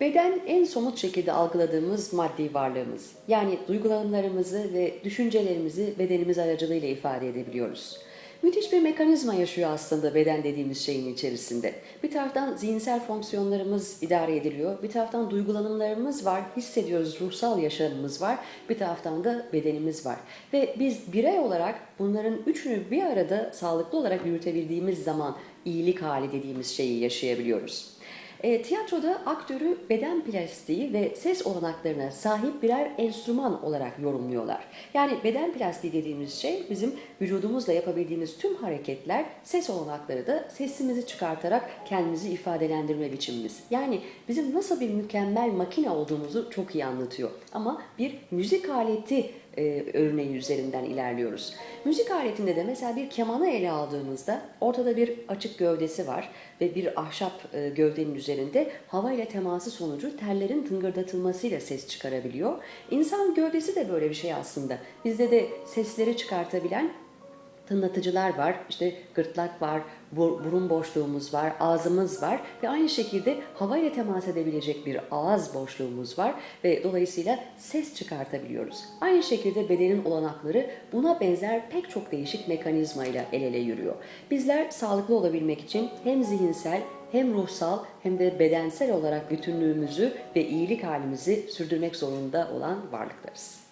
Beden en somut şekilde algıladığımız maddi varlığımız. Yani duygulanımlarımızı ve düşüncelerimizi bedenimiz aracılığıyla ifade edebiliyoruz. Müthiş bir mekanizma yaşıyor aslında beden dediğimiz şeyin içerisinde. Bir taraftan zihinsel fonksiyonlarımız idare ediliyor, bir taraftan duygulanımlarımız var, hissediyoruz, ruhsal yaşamımız var, bir taraftan da bedenimiz var. Ve biz birey olarak bunların üçünü bir arada sağlıklı olarak yürütebildiğimiz zaman iyilik hali dediğimiz şeyi yaşayabiliyoruz. E, tiyatroda aktörü beden plastiği ve ses olanaklarına sahip birer enstrüman olarak yorumluyorlar. Yani beden plastiği dediğimiz şey bizim vücudumuzla yapabildiğimiz tüm hareketler, ses olanakları da sesimizi çıkartarak kendimizi ifadelendirme biçimimiz. Yani bizim nasıl bir mükemmel makine olduğumuzu çok iyi anlatıyor. Ama bir müzik aleti e, örneği üzerinden ilerliyoruz. Müzik aletinde de mesela bir kemanı ele aldığımızda ortada bir açık gövdesi var ve bir ahşap e, gövdenin üzerinde hava ile teması sonucu tellerin tıngırdatılmasıyla ses çıkarabiliyor. İnsan gövdesi de böyle bir şey aslında. Bizde de sesleri çıkartabilen tınlatıcılar var, işte gırtlak var, bur- burun boşluğumuz var, ağzımız var ve aynı şekilde hava ile temas edebilecek bir ağız boşluğumuz var ve dolayısıyla ses çıkartabiliyoruz. Aynı şekilde bedenin olanakları buna benzer pek çok değişik mekanizmayla el ele yürüyor. Bizler sağlıklı olabilmek için hem zihinsel hem ruhsal hem de bedensel olarak bütünlüğümüzü ve iyilik halimizi sürdürmek zorunda olan varlıklarız.